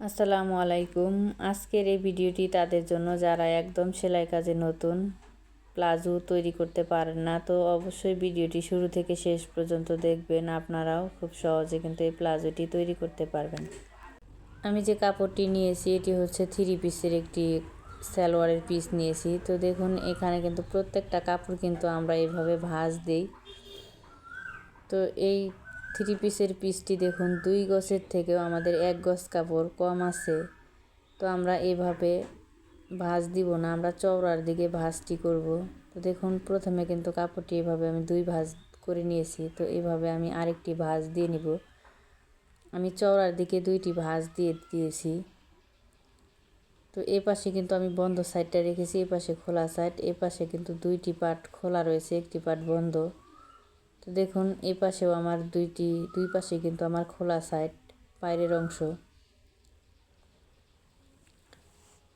আসসালামু আলাইকুম। আজকের এই ভিডিওটি তাদের জন্য যারা একদম সেলাই কাজে নতুন, প্লাজো তৈরি করতে পারেন না, তো অবশ্যই ভিডিওটি শুরু থেকে শেষ পর্যন্ত দেখবেন। আপনারাও খুব সহজে কিন্তু এই প্লাজোটি তৈরি করতে পারবেন। আমি যে কাপড়টি নিয়েছি, এটি হচ্ছে থ্রি পিসের একটি সালোয়ারের পিস নিয়েছি। তো দেখুন, এখানে কিন্তু প্রত্যেকটা কাপড় কিন্তু আমরা এইভাবে ভাঁজ দিই। তো এই থ্রি পিসের পিসটি দেখুন, দুই গছের থেকেও আমাদের এক গজ কাপড় কম আছে। তো আমরা এভাবে ভাঁজ দিব না, আমরা চওড়ার দিকে ভাঁজটি করব। তো দেখুন, প্রথমে কিন্তু কাপড়টি এভাবে আমি দুই ভাঁজ করে নিয়েছি, তো এভাবে আমি আরেকটি ভাঁজ দিয়ে নিব। আমি চওড়ার দিকে দুইটি ভাঁজ দিয়ে দিয়েছি। তো এ পাশে কিন্তু আমি বন্ধ সাইডটা রেখেছি, এ পাশে খোলা সাইড, এ পাশে কিন্তু দুইটি পার্ট খোলা রয়েছে, একটি পার্ট বন্ধ। তো দেখুন, এই পাশেও আমার দুইটি, দুই পাশে কিন্তু আমার খোলা সাইড বাইরের অংশ।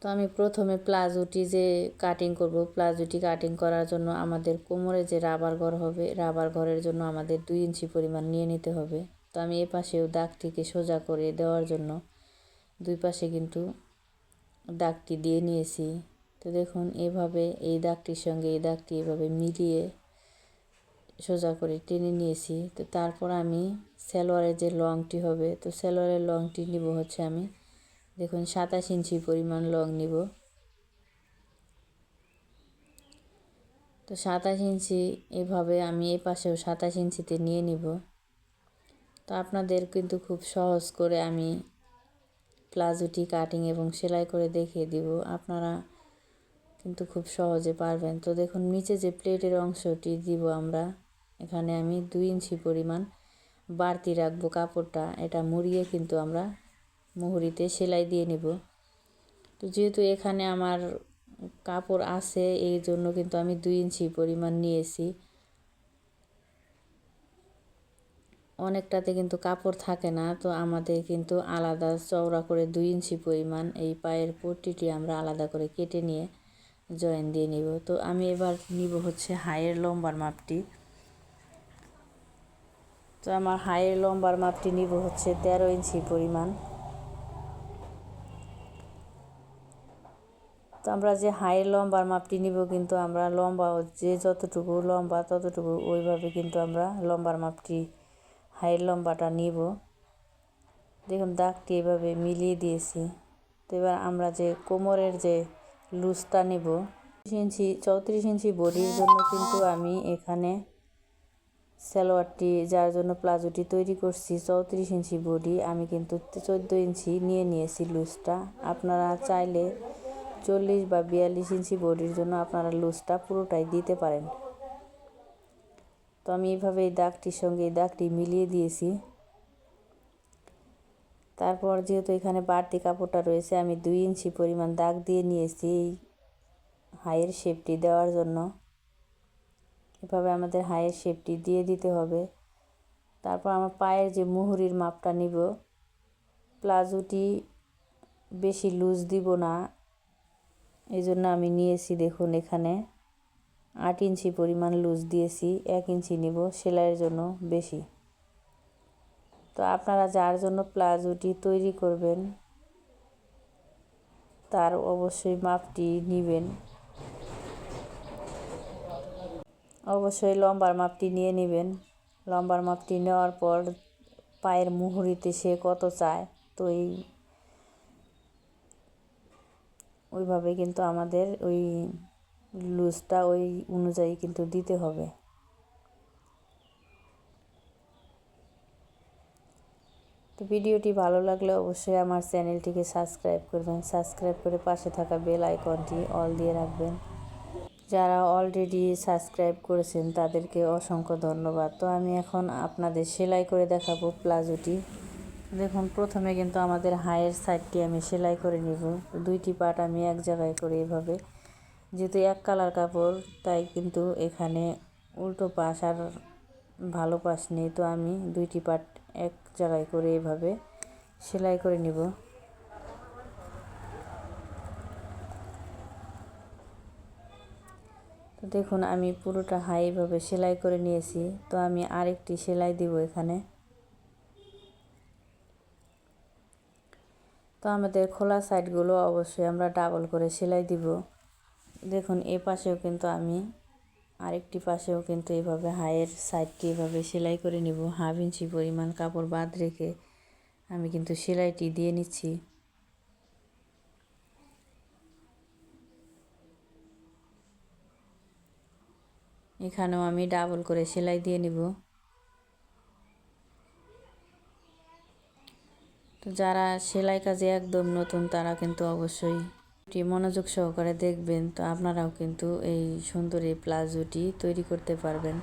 তো আমি প্রথমে প্লাজোটি যে কাটিং করব, প্লাজোটি কাটিং করার জন্য আমাদের কোমরে যে রাবার ঘর হবে রাবার ঘরের জন্য আমাদের দুই ইঞ্চি পরিমাণ নিয়ে নিতে হবে। তো আমি এ পাশেও দাগটিকে সোজা করে দেওয়ার জন্য দুই পাশে কিন্তু দাগটি দিয়ে নিয়েছি। তো দেখুন, এভাবে এই দাগটির সঙ্গে এই দাগটি এভাবে মিলিয়ে সোজা করে টেনে নিয়েছি। তো তারপর আমি সালোয়ারের যে লংটি হবে, তো সেলোয়ারের লংটি নিব হচ্ছে আমি, দেখুন সাতাশ ইঞ্চি পরিমাণ লং নিব। তো সাতাশ ইঞ্চি এভাবে আমি এ পাশেও সাতাশ ইঞ্চিতে নিয়ে নিব। তো আপনাদের কিন্তু খুব সহজ করে আমি প্লাজোটি কাটিং এবং সেলাই করে দেখিয়ে দিব, আপনারা কিন্তু খুব সহজে পারবেন। তো দেখুন নিচে যে প্লেটের অংশটি দিব আমরা এখানে আমি দুই ইঞ্চি পরিমাণ বাড়তি রাখব কাপড়টা। এটা মুড়িয়ে কিন্তু আমরা মুহুরিতে সেলাই দিয়ে নেব। তো যেহেতু এখানে আমার কাপড় আছে, এই জন্য কিন্তু আমি দুই ইঞ্চি পরিমাণ নিয়েছি। অনেকটাতে কিন্তু কাপড় থাকে না, তো আমাদের কিন্তু আলাদা চওড়া করে দুই ইঞ্চি পরিমাণ এই পায়ের পট্টিটি আমরা আলাদা করে কেটে নিয়ে জয়েন দিয়ে নিব। তো আমি এবার নিব হচ্ছে হাইয়ের লম্বার মাপটি। তো আমার হাইয়ের লম্বার মাপটি নিব হচ্ছে তেরো ইঞ্চি পরিমাণ। তো আমরা যে হাইয়ের লম্বার মাপটি নিব কিন্তু আমরা লম্বা, যে যতটুকু লম্বা ততটুকু ওইভাবে কিন্তু আমরা লম্বার মাপটি, হাইয়ের লম্বাটা নিব। দেখুন, দাগটি এভাবে মিলিয়ে দিয়েছি। তো এবার আমরা যে কোমরের যে লুজটা নেব ইঞ্চি, চৌত্রিশ ইঞ্চি বডির জন্য কিন্তু আমি এখানে সালোয়ারটি যার জন্য প্লাজোটি তৈরি করছি, চৌত্রিশ ইঞ্চি বডি, আমি কিন্তু চোদ্দ ইঞ্চি নিয়ে নিয়েছি লুজটা। আপনারা চাইলে চল্লিশ বা বিয়াল্লিশ ইঞ্চি বডির জন্য আপনারা লুজটা পুরোটাই দিতে পারেন। তো আমি এইভাবে এই দাগটির সঙ্গে এই দাগটি মিলিয়ে দিয়েছি। তারপর যেহেতু এখানে বাড়তি কাপড়টা রয়েছে, আমি দুই ইঞ্চি পরিমাণ দাগ দিয়ে নিয়েছি এই হাইয়ের শেপটি দেওয়ার জন্য। এভাবে আমাদের হাইয়ের শেপটি দিয়ে দিতে হবে। তারপর আমার পায়ের যে মুহুরির মাপটা নিব প্লাজোটি বেশি লুজ দিব না। এই জন্য আমি নিয়েছি দেখুন এখানে আট ইঞ্চি পরিমাণ লুজ দিয়েছি, এক ইঞ্চি নিব, সেলাইয়ের জন্য বেশি। তো আপনারা যার জন্য প্লাজোটি তৈরি করবেন, তার অবশ্যই মাপটি নেবেন। অবশ্যই লম্বার মাপটি নিয়ে নেবেন। লম্বার মাপটি নেওয়ার পর পায়ের মুহুরিতে সে কত চায়, তো এই ওইভাবে কিন্তু আমাদের ওই লুজটা ওই অনুযায়ী কিন্তু দিতে হবে। তো ভিডিওটি ভালো লাগলে অবশ্যই আমার চ্যানেলটিকে সাবস্ক্রাইব করবেন। সাবস্ক্রাইব করে পাশে থাকা বেল আইকনটি অল দিয়ে রাখবেন। যারা অলরেডি সাবস্ক্রাইব করেছেন, তাদেরকে অসংখ্য ধন্যবাদ। তো আমি এখন আপনাদের সেলাই করে দেখাবো প্লাজোটি। দেখুন, প্রথমে কিন্তু আমাদের হায়ের সাইডটি আমি সেলাই করে নিব। দুইটি পার্ট আমি এক জায়গায় করে এভাবে। যেহেতু এক কালার কাপড়, তাই কিন্তু এখানে উল্টো পাশ আর ভালো পাশ নেই। তো আমি দুইটি পার্ট এক জায়গায় করে এভাবে সেলাই করে নিব। তো দেখুন, আমি পুরোটা হাইভাবে সেলাই করে নিয়েছি। তো আমি আরেকটি সেলাই দিব এখানে। তো আমাদের খোলা সাইডগুলো অবশ্যই আমরা ডাবল করে সেলাই দিব। দেখুন, এ পাশেও কিন্তু আমি, আরেকটি পাশেও কিন্তু এভাবে হায়ের সাইডটি এভাবে সেলাই করে নিব। হাফ ইঞ্চি পরিমাণ কাপড় বাদ রেখে আমি কিন্তু সেলাইটি দিয়ে নিচ্ছি। এখানেও আমি ডাবল করে সেলাই দিয়ে নিব। তো যারা সেলাই কাজে একদম নতুন, তারা কিন্তু অবশ্যই মনোযোগ সহকারে দেখবেন। তো আপনারাও কিন্তু এই সুন্দর এই প্লাজোটি তৈরি করতে পারবেন।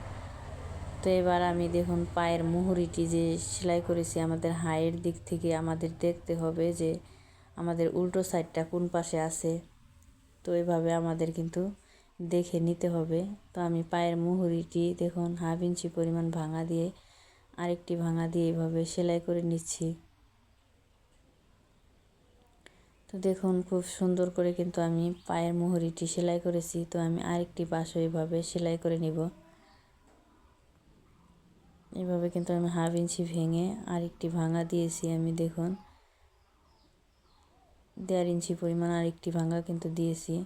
তো এবার আমি দেখুন পায়ের মুহুরিটি যে সেলাই করেছি, আমাদের হাইয়ের দিক থেকে আমাদের দেখতে হবে যে আমাদের উল্টো সাইডটা কোন পাশে আছে। তো এভাবে আমাদের কিন্তু দেখে নিতে হবে। তো আমি পায়ের মুহুরিটি দেখুন, হাফ ইঞ্চি পরিমাণ ভাঙা দিয়ে আরেকটি ভাঙা দিয়ে এভাবে সেলাই করে নিচ্ছি। তো দেখুন, খুব সুন্দর করে কিন্তু আমি পায়ের মুহুরিটি সেলাই করেছি। তো আমি আরেকটি পাশও এভাবে সেলাই করে নিব। এভাবে কিন্তু আমি হাফ ইঞ্চি ভেঙে আরেকটি ভাঙা দিয়েছি আমি, দেখুন। দেড় ইঞ্চি পরিমাণ আরেকটি ভাঙা কিন্তু দিয়েছি।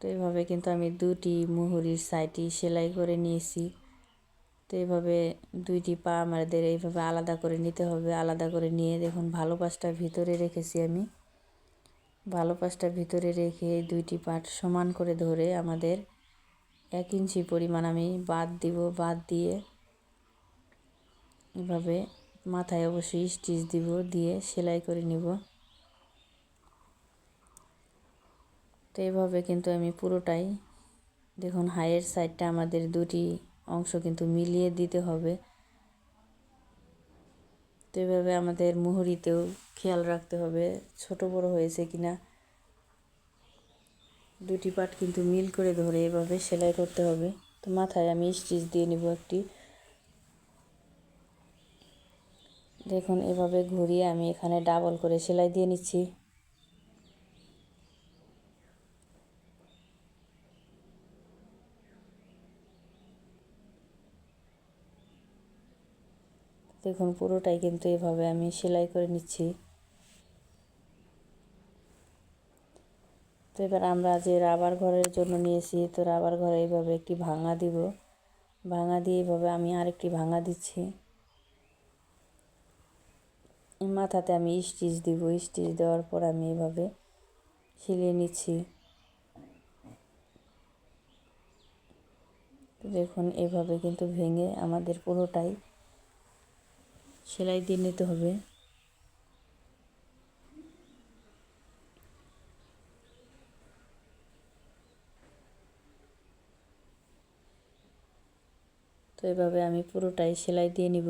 তো এভাবে কিন্তু আমি দুটি মুহুরির সাইডটি সেলাই করে নিয়েছি। তো এইভাবে দুইটি পা আমাদের এইভাবে আলাদা করে নিতে হবে, আলাদা করে নিয়ে দেখুন ভালো পাশটা ভিতরে রেখেছি আমি। ভালো পাশটা ভিতরে রেখে দুইটি পাট সমান করে ধরে আমাদের এক ইঞ্চি পরিমাণ আমি বাদ দিব, বাদ দিয়ে এভাবে মাথায় অবশ্যই স্টিচ দিব, দিয়ে সেলাই করে নিব। তো এইভাবে কিন্তু আমি পুরোটাই, দেখুন হাইয়ের সাইডটা আমাদের দুটি অংশ কিন্তু মিলিয়ে দিতে হবে। তো এভাবে আমাদের মুহুরিতেও খেয়াল রাখতে হবে, ছোট বড় হয়েছে কিনা। দুটি পাট কিন্তু মিল করে ধরে এভাবে সেলাই করতে হবে। তো মাথায় আমি স্টিচ দিয়ে নিব একটি। দেখুন এভাবে ঘুরিয়ে আমি এখানে ডাবল করে সেলাই দিয়ে নিচ্ছি। দেখুন পুরোটাই কিন্তু এভাবে আমি সেলাই করে নিচ্ছি। তো এবার আমরা যে রাবার ঘরের জন্য নিয়েছি, তো রাবার ঘরে এইভাবে একটি ভাঙা দিব। ভাঙা দিয়ে এইভাবে আমি আরেকটি ভাঙা দিচ্ছি। মাথাতে আমি স্টিচ দিব। স্টিচ দেওয়ার পর আমি এভাবে সিলিয়ে নিচ্ছি। দেখুন, এভাবে কিন্তু ভেঙে আমাদের পুরোটাই সেলাই দিয়ে নিতে হবে। তো এভাবে আমি পুরোটাই সেলাই দিয়ে নিব।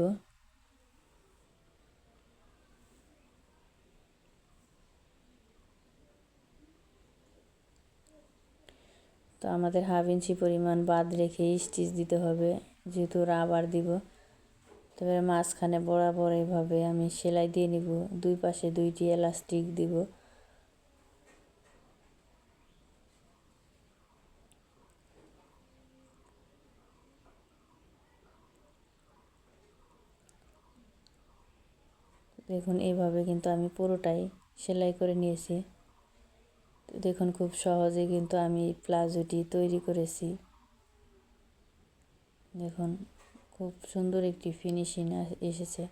তো আমাদের হাফ ইঞ্চি পরিমাণ বাদ রেখে স্টিচ দিতে হবে। যেহেতু রাবার দিব তবে মাঝখানে বরাবর এভাবে আমি সেলাই দিয়ে নিব। দুই পাশে দুইটি এলাস্টিক দিব। দেখুন এইভাবে কিন্তু আমি পুরোটাই সেলাই করে নিয়েছি। দেখুন, খুব সহজে কিন্তু আমি প্লাজোটি তৈরি করেছি। দেখুন খুব সুন্দর একটি ফিনিশিং এসেছে।